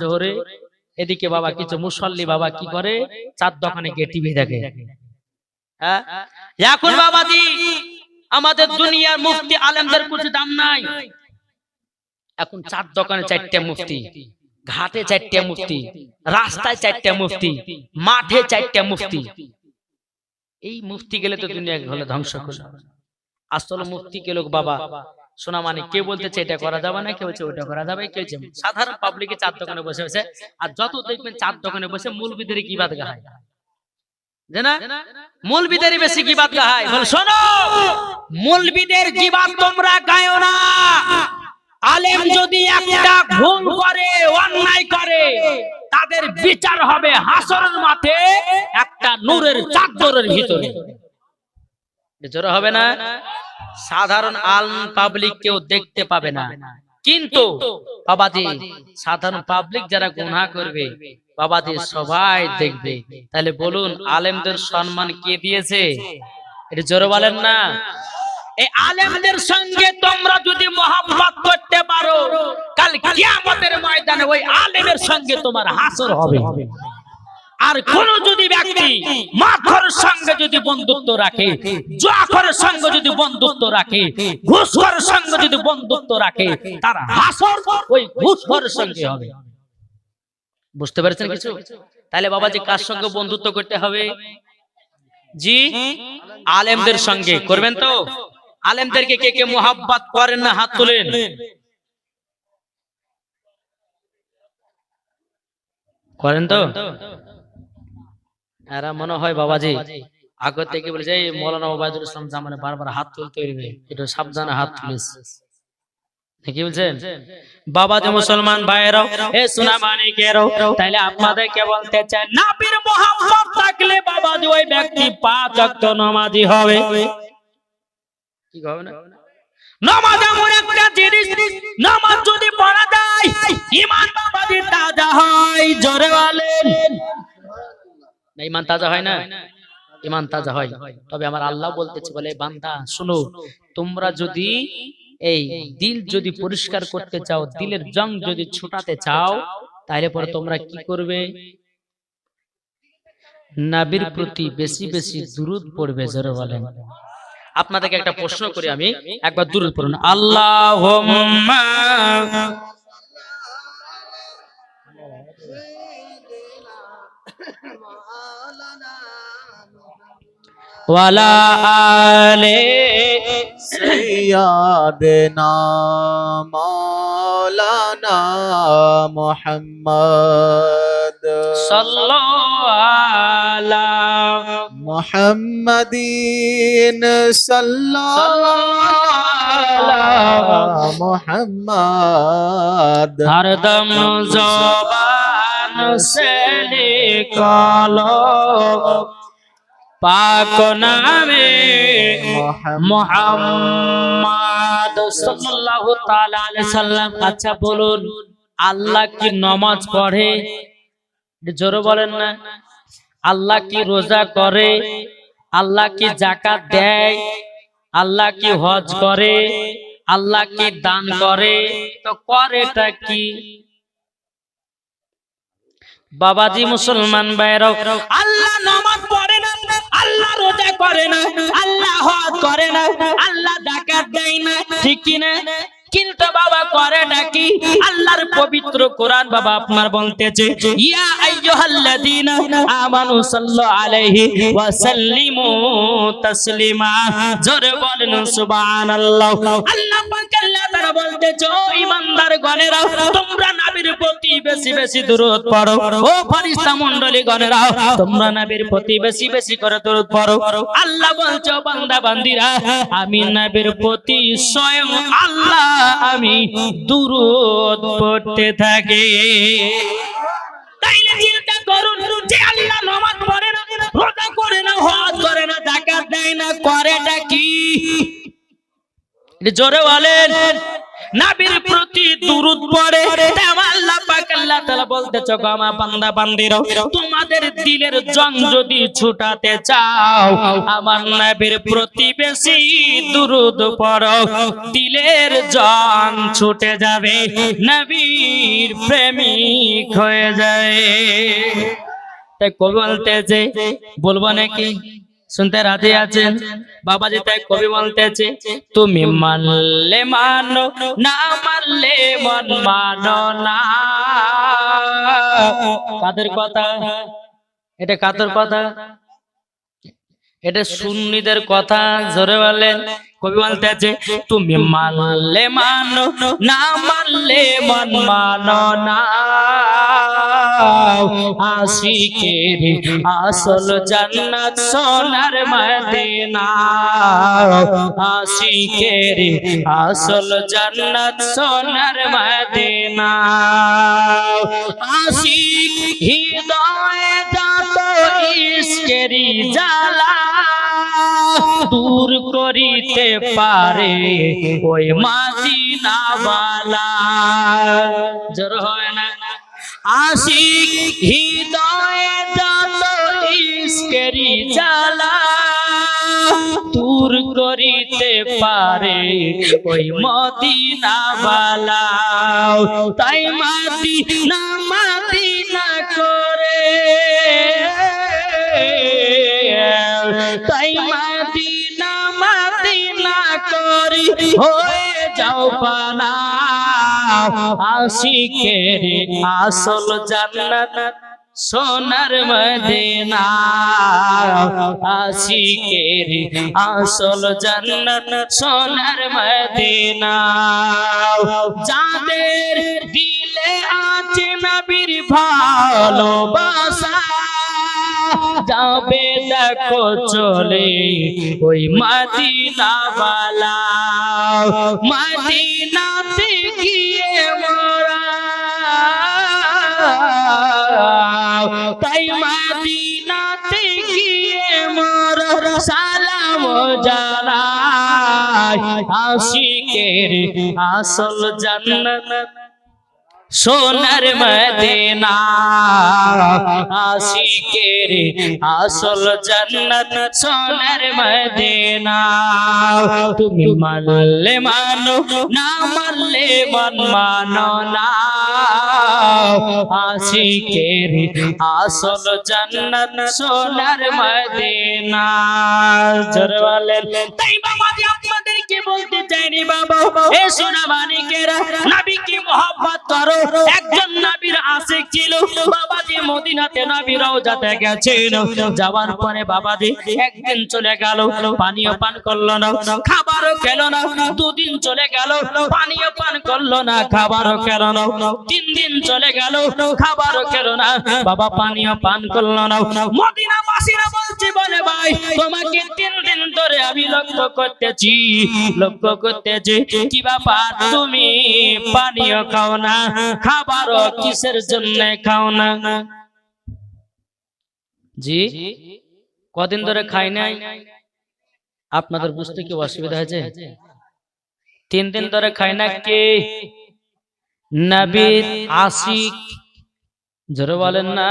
জোহরে এদিকে বাবা কিছু মুসল্লি বাবা কি করে? চার দোকানে গিয়ে টিভি দেখে। হ্যাঁ? এখন বাবাজি আমাদের দুনিয়ার মুফতি আলেমদের কিছু দাম নাই। এখন চার দোকানে চারটে মুফতি ঘাটে চারটে মুফতি রাস্তায় চারটে মুফতি মাঠে চারটে মুফতি। এই মুফতি গেলে তো দুনিয়া হলে ধ্বংস করে আসলে মুফতি কে লোক বাবা? শোনা মানে কে বলতেছে এটা করা যাবে না কেউ বলছে ওটা করা যাবে কেউ বলছে সাধারণ পাবলিকে চার দোকানে বসে বসে আর যত দেখবেন চার দোকানে বসে মূল বিদের কি বাদ বেশি কি গায়। বল শোনো! মূল বিদের তোমরা গায়ো না। আলেম যদি একটা ভুল করে অন্যায় করে তাদের বিচার হবে হাসরের মাঠে একটা নূরের চাদরের ভিতরে। জোরে হবে না? সাধারণ আল পাবলিক কেউ দেখতে পাবে না। কিন্তু বাবাজি, সাধারণ পাবলিক যারা গুনাহ করবে, বাবাজি সবাই দেখবে। তাহলে বলুন, আলেমদের সম্মান কে দিয়েছে? এটা জোরে বলেন না। এই আলেমদের সঙ্গে তোমরা যদি মহাব্বত করতে পারো, কাল কিয়ামতের ময়দানে ওই আলেমের সঙ্গে তোমার হাসর হবে। আর কোন যদি ব্যক্তি মাথর সঙ্গে যদি বন্ধুত্ব রাখে জোয়াখরের সঙ্গে যদি বন্ধুত্ব রাখে ঘুষখরের সঙ্গে যদি বন্ধুত্ব রাখে তার হাসর ওই ঘুষখরের সঙ্গে হবে। বুঝতে পেরেছেন কিছু? তাহলে বাবা যে কার সঙ্গে বন্ধুত্ব করতে হবে? জি? আলেমদের সঙ্গে করবেন তো? আলেমদেরকে কে কে মোহাব্বত করেন না হাত তুলেন? করেন তো? এরা মনে হয় বাবাজি। আগে থেকে বলেছে এই মৌলানা ওবায়দুল ইসলাম জামানে বারবার হাত তুলতে হইবে একটু সাবধানে হাত তুলিস কি বলছেন বাবাজি মুসলমান ভাইয়েরাও এ সোনা মানিকেরাও তাইলে আপনাদেরকে বলতে চাই নাবির মোহাম্মদ থাকলে বাবাজি ওই ব্যক্তি পাঁচ ওয়াক্ত নামাজি হবে। কি হবে না? নামাজ এমন একটা জিনিস নামাজ যদি পড়া যায় ইমান বাবাজি তাজা হয়। জোরে বলেন। না ইমান তাজা হয় না? ইমান তাজা হয় তবে আমার আল্লাহ বলতেছে বলে বান্দা শুনো তোমরা যদি এই দিল যদি পরিষ্কার করতে চাও দিলের জং যদি ছুটাতে চাও তাহলে পরে তোমরা কি করবে? নাবির প্রতি বেশি বেশি দুরুদ পড়বে জোরে বলেন। আপনাদেরকে একটা প্রশ্ন করি আমি একবার দূরে পড়ুন। আল্লাহ ওয়ালা আলে সাইয়াদেনা মাওলানা মুহাম্মদ সাল্লাল্লাহু মুহাম্মাদিন সাল্লাল্লাহু মুহাম্মদ হরদম জবান সে নিকালো পাক নামে মোহাম্মদ সাল্লাল্লাহু তাআলা আলাইহি সাল্লাম। আচ্ছা বলুন, আল্লাহ কি নামাজ পড়ে? জোরে বলেন না। আল্লাহ কি রোজা করে? আল্লাহ কি যাকাত দেয়? আল্লাহ কি হজ করে? আল্লাহ কি দান করে? তো করেটা কি? বাবাজি মুসলমান বাইরে আল্লাহ নামাজ পড়ে আল্লাহ রোজা করে না আল্লাহ হজ করে না আল্লাহ ডাকাত দেয় পবিত্র কোরআন বাবা আপনার বলতেছে, ইয়া আইয়ুহাল্লাযীনা আমানু আলাইহি ওয়া সাল্লিমু তাসলিমা। জোরে বলেন, সুবহানাল্লাহ। আল্লাহ পাক আল্লাহ বলতেছে, ও গণেরা তোমরা নবীর প্রতি বেশি বেশি দরুদ পড়ো। ও মণ্ডলী গণেরা তোমরা নবীর প্রতি বেশি বেশি করে দরুদ পড়ো। আল্লাহ বলছো বান্দা বান্দিরা আমি নবীর প্রতি স্বয়ং আল্লাহ, আমি দুরুদ পড়তে থাকি। তাইলে চিন্তা করুন, যে আল্লাহ নামাজ পড়ে না, রোজা করে না, হজ করে না জাকাত দেয় না, করেটা কি? জোরে বলেন। নবীর প্রতি দুরুদ পড়ে। আল্লাহ পাক আল্লাহ তাআলা বলতেছ, গো আমার বান্দা বান্দিরও তোমাদের দিলের জং যদি ছুটাতে চাও, আমার নবীর প্রতিবেশী দুরুদ পড়ো। দিলের জং ছুটে যাবে নবীর প্রেমিক হয়ে যায়। তাই কবি বলতেছে বলব নাকি? শুনতে রাজি আছেন? বাবাজি তাই কবি বলতেছে তুমি মানলে মানো না মানলে মন মানো না। কাদের কথা? এটা কাদের কথা? এটা সুন্নিদের কথা জোরে বলেন। কবি বলতেছে তুমি মানলে মানো না মানলে মন মানো না। আশিকের আসল জান্নাত সোনার মদিনা। আশিকের আসল জান্নাত সোনার মদিনা। আশিক হৃদয়ে যত ইশকেরি জ্বালা দূর করিতে পারে ওই মাদিনা বালা। জোর হয় না। আশিক হৃদয়ে যত ইশকেরি জ্বালা দূর করিতে পারে ওই মদিনা বালা। তাই মাদিনা তাই মাদিনা মাদিনা করি, হয়ে যাও পানা। আশিকের আসল জান্নাত সোনার মদিনা। আশিকের আসল জান্নাত সোনার মদিনা। যাদের দিলে আছে নবীর ভালোবাসা যাবে দেখো চলে ওই মদিনা বালা মদিনাতে গিয়ে মোরা। তাই মদিনাতে গিয়ে মোর। সালাম জানাই আশিকের আসল জান্নাত। সোনার মদিনা আশিকের আসল জান্নাত সোনার মদিনা। তুমি মানলে মানো না মানলে মন মানো না। আশিকের আসল জান্নাত সোনার মদিনা। জোরে বলেন তাই বাবা আপনাদেরকে বলতে চাইনি, বাবা। এ সোনা মানিকেরা নবীকে মোহাম্মত করো একজন নবীর আশিক ছিল। বাবাজি মদিনাতে নবী রওজাতে গেছেন যাওয়ার পরে বাবাজি একদিন চলে গেল, পানীয় পান করল না, খাবারও খেলো না। দুদিন চলে গেল, পানীয় পান করল না, খাবারও খেলো না। তিন দিন চলে গেল, খাবারও খেলো না। বাবা পানীয় পান করল না। মদিনা বাসীরা বলে ভাই, তোমাকে তিন দিন ধরে আমি লক্ষ্য করতেছি। লক্ষ্য করতেছি, কি ব্যাপার তুমি খাও না, খাবারও কিসের জন্য খাও না? জি, কদিন ধরে খাই নাই। আপনাদের বুঝতে কি অসুবিধা হয়েছে? তিন দিন ধরে খাই না কে? নবীর আশিক, জোরে বলেন না।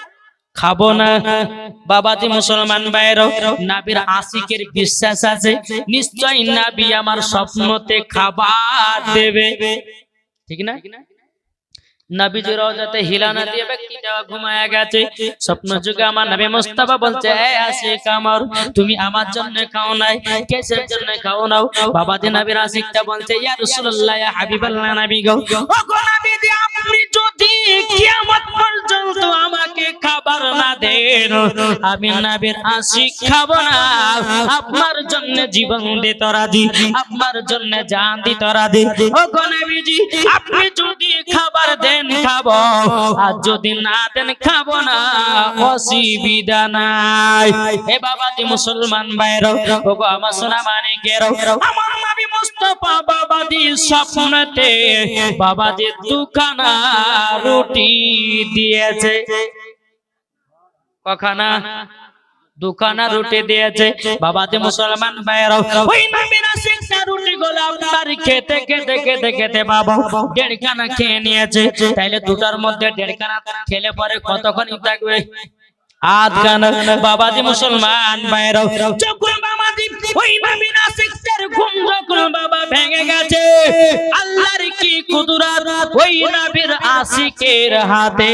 খাব না। বাবাজি মুসলমান ভাইরও নাবির আশিকের বিশ্বাস আছে। নিশ্চয় নাবি আমার স্বপ্নতে খাবার দেবে। ঠিক না? নবীজি রওজাতে হিলানা দিয়ে ব্যক্তিটা ঘুমায়া গেছে। স্বপ্ন যুগে আমার নবী মুস্তাফা বলছে এ আশিক আমার তুমি আমার জন্য খাও নাই কেসের জন্য খাও নাও। নবীর আশিকটা বলছে ইয়া রাসূলুল্লাহ ইয়া হাবিবাল্লাহ নবী গো। ও গো নবীজি আপনি যদি খাবার দেন খাব। আর যদি না খাব না নাই। মুসলমান গো আমার সোনা মানিকের আমার মুস্তাফা বাবাজি স্বপ্নতে বাবাজি দুখানা রুটি দিয়েছে। কখানা? দুখানা রুটি দিয়েছে। বাবাজি মুসলমান দুটার মধ্যে দেড়খানা খেলে পরে কতক্ষণই থাকবে? আধ গান বাবাজি মুসলমান নবীরা শিক্ষার ঘুম যখন বাবা ভেঙে গেছে আল্লাহর কি কুদরাত? ওই নবীর আশিকের হাতে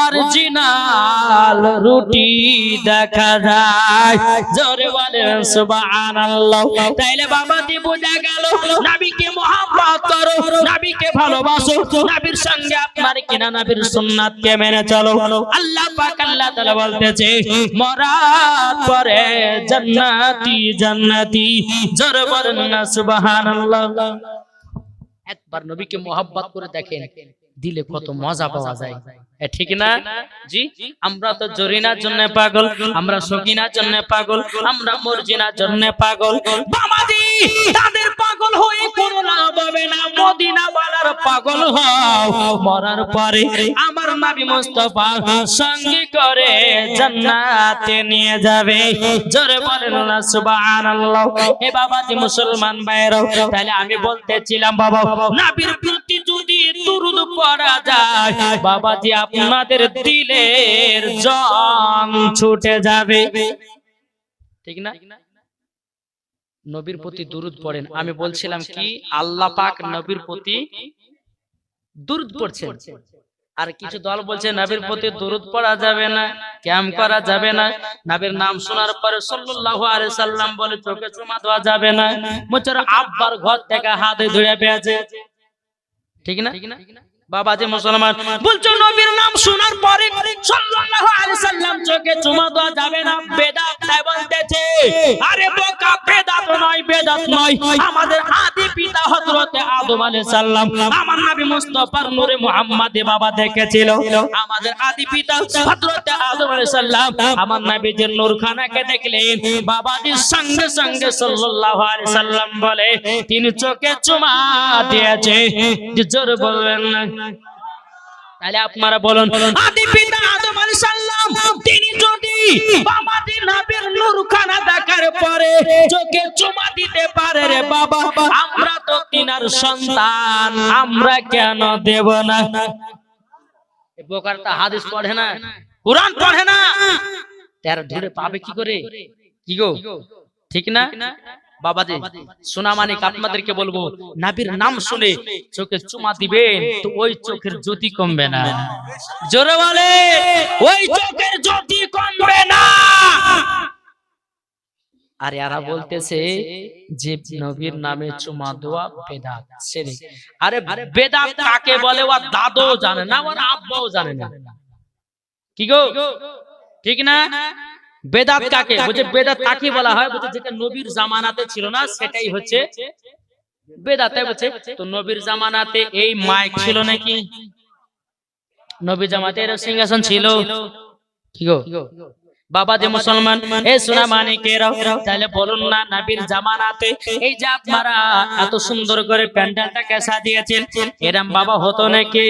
অরিজিনাল রুটি দেখা যায়। জোরে বলেন সুবহানাল্লাহ। তাইলে বাবাজি বোঝা গেল নবীকে করো নবীকে ভালোবাসো নবীর সঙ্গে আপনার কিনা নবীর সুন্নাতকে মেনে চলো। আল্লাহ পাক আল্লাহ তাআলা বলতেছে মরার পরে জান্নাতি জান্নাতি জোরে বলেন না, সুবহানাল্লাহ। একবার নবীকে মোহাব্বত করে দেখেন, দিলে কত মজা পাওয়া যায়। ঠিক না? জি? আমরা তো জরিনার জন্য পাগল, আমরা সকিনার জন্য পাগল, আমরা মর্জিনার জন্য পাগল। বাবাজি তাদের পাগল হয়ে কোনো লাভ হবে না মদিনা বালার পাগল হও। মরার পরে আমার নবী মুস্তাফা সঙ্গে করে জান্নাতে নিয়ে যাবে। জোরে বলেন না সুবহানাল্লাহ। হে বাবাজি মুসলমান ভাইরাও তাহলে আমি বলতেছিলাম বাবা নবীর প্রতি যদি দুরুদ পড়া যায় বাবাজি আপনাদের দিলের জং ছুটে যাবে। ঠিক না? নবীর প্রতি দুরুদ পড়েন। আমি বলছিলাম কি আল্লাহ পাক নবীর প্রতি দুরুদ পড়ছেন। আর কিছু দল বলছে নবীর প্রতি দুরুদ পড়া যাবে না ক্যাম করা যাবে না। নবীর নাম শোনার পরে সাল্লাল্লাহু আলাইহি সাল্লাম বলে চোখে চুমা দেওয়া যাবে না। মোচর আব্বার ঘর থেকে হাতে ধরে পেয়েছে ঠিক না? বাবাজি মুসলমান, বলছো নবীর নাম শোনার পরে সাল্লাল্লাহু আলাইহি সাল্লাম চোখে চুমা দেওয়া যাবে না? বেদাত তাই বলতেছে। আরে বোকা, বেদাত নয় বেদাত নয়। আমাদের আদি পিতা হযরতে আদম আলাইহিস সালাম আমার নবী মুস্তাফার নূরে বাবা দেখেছিল। আমাদের আদি পিতা হযরতে আদম আলাইহিস সালাম আমার নূরখানাকে দেখলেন। বাবাজির সঙ্গে সঙ্গে সাল্লাল্লাহু আলাইহি সাল্লাম বলে, তিনি চোখে চুমা দিয়েছে। যে জোর বলবেন না তাহলে আপনারা বলুন আদি পিতা আদম আলাইহিস সালাম তিনি যদি বাবাজি নবীর নূরখানা দেখার পরে চোখে চুমা দিতে পারে রে বাবা আমরা তো তিনার সন্তান আমরা কেন দেব না? এ বোকারটা হাদিস পড়ে না কোরআন পড়ে না। তার ধরে পাবে কি করে? কি গো? ঠিক না? বাবাজি সোনা মানিক আপনাদেরকে বলব নাবির নাম শুনে চোখে চুমা দিবেন তো ওই চোখের জ্যোতি কমবে না। জোরে বলে ওই চোখের জ্যোতি কমবে না। আর এরা বলতেছে যে নবীর নামে চুমা দেওয়া বেদাত সেরে। আরে বেদাত কাকে বলে ওর দাদও জানে না ওর আব্বাও জানে না। কি গো? ঠিক না? বেদাত কাকে? বলছে বেদাত কাকে বলা হয়? বলছে যেটা নবীর জামানাতে ছিল না সেটাই হচ্ছে বেদাতে। বলছে তো নবীর জামানাতে এই মাইক ছিল নাকি? নবী জামাতে এর সিংহাসন ছিল। কি গো? বাবা যে মুসলমান এ সোনা মানিকেরাও। তাহলে বলুন না নবীর জামানাতে এই যে আপনারা এত সুন্দর করে প্যান্ডেলটাকে সাজিয়েছেন এরম বাবা হতো নাকি?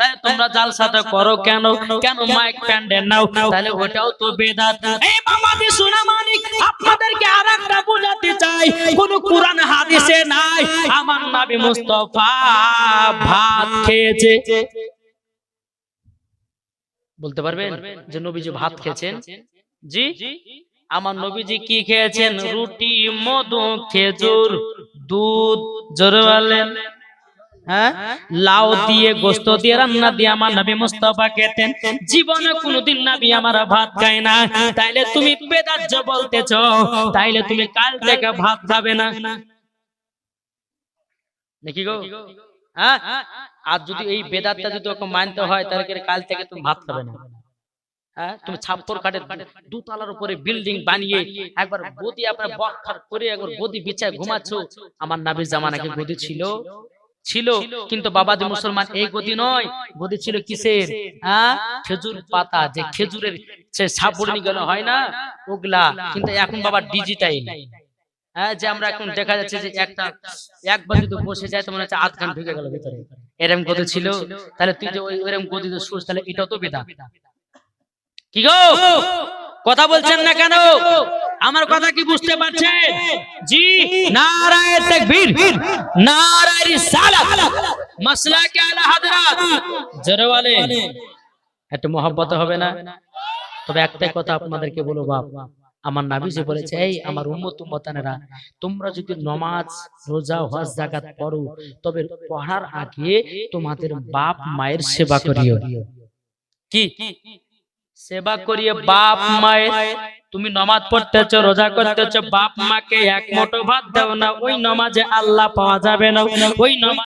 তাই তোমরা জালসাটা করো কেন? কেন মাইক প্যান্ডেল নাও? তাহলে ওটাও তো বেদাত। এই বাবাজি সোনা মানিক আপনাদেরকে আরেকটা বোঝাতে চাই। কোন কোরআন হাদিসে নাই। আমার নবী মুস্তাফা ভাত খেয়েছে। বলতে পারবেন যে নবীজি ভাত খেয়েছেন? জি? আমার নবীজি কি খেয়েছেন? রুটি মধু খেজুর দুধ জোরে বলেন হ্যাঁ? লাউ দিয়ে গোস্ত দিয়ে রান্না দিয়ে আমার নবী মুস্তাফা খেতেন। জীবনে কোনোদিন নবী আমার ভাত খায় না। তাইলে তুমি বেদাজ্য বলতেছ তাইলে তুমি কাল থেকে ভাত খাবে না। নাকি গো। হ্যাঁ? আর যদি এই বেদাতটা যদি ওকে মানতে হয় তাহলে কাল থেকে তুমি ভাত খাবে না? হ্যাঁ? তুমি ছাপ্পর কাঠের দুতলার উপরে বিল্ডিং বানিয়ে একবার গদি আপনার বক্ষার করে একবার গদি বিছায় ঘুমাচ্ছ। আমার নাবির জামানাকে গদি ছিল ছিল কিন্তু বাবাজি মুসলমান এই গতি নয় গতি ছিল কিসের? হ্যাঁ? খেজুর পাতা যে খেজুরের সে সাপুড়নি গেল হয় না? ওগুলা। কিন্তু এখন বাবা ডিজিটাইল হ্যাঁ যে আমরা এখন দেখা যাচ্ছে যে একটা একবার যদি বসে যায় তো মনে হচ্ছে আধ ঘণ্টা ঢুকে গেল ভিতরে। এরম গদি ছিল তাহলে তুই যে ওই ওরম গদিতে শুস তাহলে এটাও তো বেদা। কি গো? কথা বলছেন না কেন? আমার কথা কি বুঝতে পারছেন? জি নারায়ে তাকবীর নারায়ে রিসালাত মাসলা কে আলা হাদরাত জোরে বলেন। একটু মহব্বত হবে না? তবে একটাই কথা আপনাদেরকে বলব বাপ। আমার নাবি যে বলেছে, এই আমার উম্মত উম্মতানেরা, তোমরা যদি নমাজ, রোজা, হজ জাকাত পড়ো, তবে পড়ার আগে তোমাদের বাপ মায়ের সেবা করিও। কি? সেবা করিয়ে বাপ মায়ের তুমি নমাজ পড়তেছ রোজা করতেছ বাপ মাকে এক মোটো ভাত দাও না ওই নমাজে আল্লাহ পাওয়া যাবে না ওই নমাজ